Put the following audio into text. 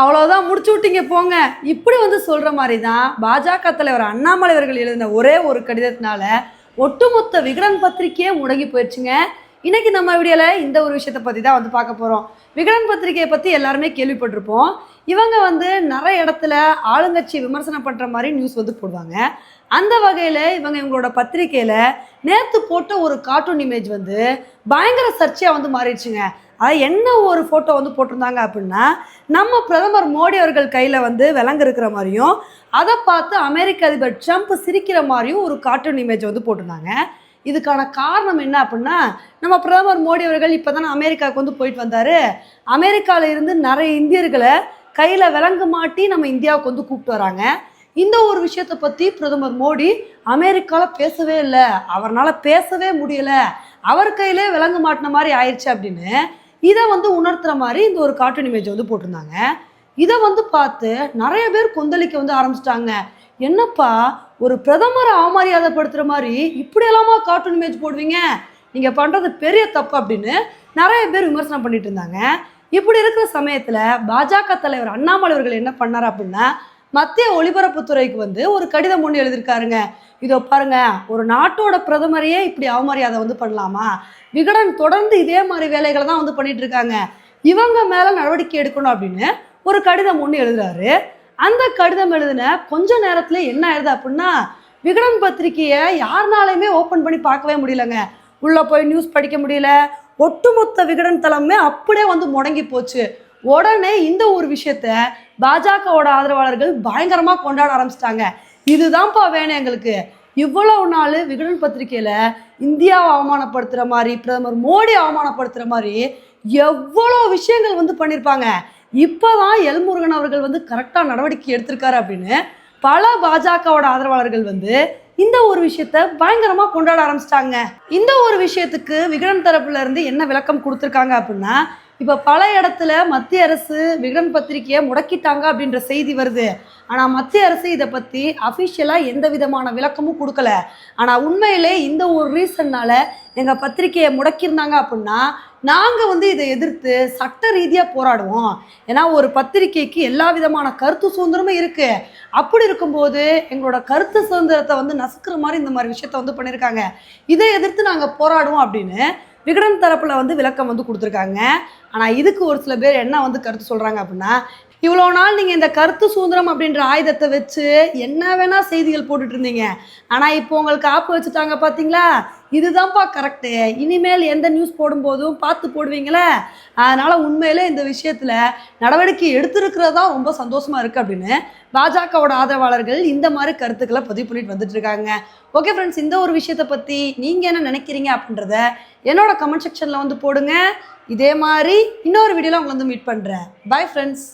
அவ்வளோதான் முடிச்சு விட்டீங்க போங்க. இப்படி வந்து சொல்கிற மாதிரி தான் பாஜக தலைவர் அண்ணாமலை அவர்கள் எழுதின ஒரே ஒரு கடிதத்தினால ஒட்டுமொத்த விகடன் பத்திரிக்கையே முடங்கி போயிடுச்சுங்க. இன்னைக்கு நம்ம வீடியோவில் இந்த ஒரு விஷயத்தை பற்றி தான் வந்து பார்க்க போகிறோம் விகடன் பத்திரிகையை பற்றி எல்லாருமே கேள்விப்பட்டிருப்போம். இவங்க வந்து நிறைய இடத்துல ஆளுங்கட்சி விமர்சனம் பண்ணுற மாதிரி நியூஸ் வந்து போடுவாங்க. அந்த வகையில் இவங்க இவங்களோட பத்திரிக்கையில் நேற்று போட்ட ஒரு கார்ட்டூன் இமேஜ் வந்து பயங்கர சர்ச்சையாக வந்து மாறிடுச்சுங்க. அது என்ன ஒரு ஃபோட்டோ வந்து போட்டிருந்தாங்க அப்படின்னா நம்ம பிரதமர் மோடி அவர்கள் கையில் வந்து விலங்கு இருக்கிற மாதிரியும் அதை பார்த்து அமெரிக்க அதிபர் ட்ரம்ப் சிரிக்கிற மாதிரியும் ஒரு கார்ட்டூன் இமேஜ் வந்து போட்டிருந்தாங்க. இதுக்கான காரணம் என்ன அப்படின்னா நம்ம பிரதமர் மோடி அவர்கள் இப்போ தானே அமெரிக்காவுக்கு வந்து போயிட்டு வந்தார். அமெரிக்காவில் இருந்து நிறைய இந்தியர்களை கையில் விலங்கு மாட்டி நம்ம இந்தியாவுக்கு வந்து கூப்பிட்டு வராங்க. இந்த ஒரு விஷயத்தை பற்றி பிரதமர் மோடி அமெரிக்காவில் பேசவே இல்லை. அவரால் பேசவே முடியலை. அவர் கையிலே விலங்கு மாட்டின மாதிரி ஆயிடுச்சு அப்படின்னு இதை வந்து உணர்த்துற மாதிரி இந்த ஒரு கார்ட்டூன் இமேஜ் வந்து போட்டிருந்தாங்க. இதை வந்து பார்த்து நிறைய பேர் கொந்தளிக்க வந்து ஆரம்பிச்சிட்டாங்க. என்னப்பா ஒரு பிரதமரை அவமரியாதைப்படுத்துகிற மாதிரி இப்படியெல்லாமா கார்ட்டூன் இமேஜ் போடுவீங்க? நீங்கள் பண்ணுறது பெரிய தப்பு அப்படின்னு நிறைய பேர் விமர்சனம் பண்ணிட்டு இருந்தாங்க. இப்படி இருக்கிற சமயத்தில் பாஜக தலைவர் அண்ணாமலை அவர்கள் என்ன பண்ணார் அப்படின்னா மத்திய ஒலிபரப்புத்துறைக்கு வந்து ஒரு கடிதம் ஒன்று எழுதியிருக்காருங்க. இதோ பாருங்க ஒரு நாட்டோட பிரதமரையே இப்படி அவமரியாதை வந்து பண்ணலாமா? விகடன் தொடர்ந்து இதே மாதிரி வேலைகளை தான் வந்து பண்ணிட்டு இருக்காங்க. இவங்க மேலே நடவடிக்கை எடுக்கணும் அப்படின்னு ஒரு கடிதம் ஒன்று எழுதுறாரு. அந்த கடிதம் எழுதின கொஞ்ச நேரத்துல என்ன ஆயிடுது அப்படின்னா விகடன் பத்திரிக்கையை யாருனாலையுமே ஓப்பன் பண்ணி பார்க்கவே முடியலங்க. உள்ளே போய் நியூஸ் படிக்க முடியல ஒட்டுமொத்த விகடன் தளமே அப்படியே வந்து முடங்கி போச்சு. உடனே இந்த ஒரு விஷயத்த பாஜகவோட ஆதரவாளர்கள் பயங்கரமாக கொண்டாட ஆரம்பிச்சிட்டாங்க. இதுதான்ப்பா வேணும் எங்களுக்கு. இவ்வளவு நாள் விகடன் பத்திரிக்கையில் இந்தியாவை அவமானப்படுத்துகிற மாதிரி பிரதமர் மோடி அவமானப்படுத்துகிற மாதிரி எவ்வளோ விஷயங்கள் வந்து பண்ணியிருப்பாங்க இப்போ தான் எல்முருகன் அவர்கள் வந்து கரெக்டாக நடவடிக்கை எடுத்திருக்காரு அப்படின்னு பல பாஜகவோட ஆதரவாளர்கள் வந்து இந்த ஒரு விஷயத்த பயங்கரமாக கொண்டாட ஆரம்பிச்சிட்டாங்க. இந்த ஒரு விஷயத்துக்கு விகடன் தரப்புல இருந்து என்ன விளக்கம் கொடுத்துருக்காங்க அப்படின்னா இப்போ பல இடத்துல மத்திய அரசு விகடன் பத்திரிக்கையை முடக்கிட்டாங்க அப்படின்ற செய்தி வருது. ஆனால் மத்திய அரசு இதை பற்றி அஃபிஷியலாக எந்த விதமான விளக்கமும் கொடுக்கல. ஆனால் உண்மையிலே இந்த ஒரு ரீசன்னால எங்கள் பத்திரிக்கையை முடக்கியிருந்தாங்க அப்படின்னா நாங்கள் வந்து இதை எதிர்த்து சட்ட ரீதியாக போராடுவோம். ஏன்னா ஒரு பத்திரிக்கைக்கு எல்லா விதமான கருத்து சுதந்திரமும் இருக்குது அப்படி இருக்கும்போது எங்களோட கருத்து சுதந்திரத்தை வந்து நசுக்கிற மாதிரி இந்த மாதிரி விஷயத்த வந்து பண்ணியிருக்காங்க இதை எதிர்த்து நாங்கள் போராடுவோம் அப்படின்னு விகடன் தரப்பில் வந்து விளக்கம் வந்து கொடுத்துருக்காங்க. ஆனால் இதுக்கு ஒரு சில பேர் என்ன வந்து கருத்து சொல்கிறாங்க அப்படின்னா இவ்வளோ நாள் நீங்கள் இந்த கருத்து சுதந்திரம் அப்படின்ற ஆயுதத்தை வச்சு என்ன வேணால் செய்திகள் போட்டுட்டு இருந்தீங்க. ஆனால் இப்போ உங்களுக்கு ஆப்பு வச்சுட்டாங்க பார்த்தீங்களா இதுதான்ப்பா கரெக்டு இனிமேல் எந்த நியூஸ் போடும்போதும் பார்த்து போடுவீங்களே? அதனால் உண்மையிலே இந்த விஷயத்தில் நடவடிக்கை எடுத்திருக்கிறது தான் ரொம்ப சந்தோஷமாக இருக்குது அப்படின்னு பாஜகவோட ஆதரவாளர்கள் இந்த மாதிரி கருத்துக்களை பதிவு பண்ணிட்டு வந்துட்டு இருக்காங்க. ஓகே ஃப்ரெண்ட்ஸ் இந்த ஒரு விஷயத்தை பற்றி நீங்கள் என்ன நினைக்கிறீங்க அப்படின்றத என்னோட கமெண்ட் செக்ஷனில் வந்து போடுங்க. இதே மாதிரி இன்னொரு வீடியோவில் உங்களை வந்து மீட் பண்ணுறேன் பை ஃப்ரெண்ட்ஸ்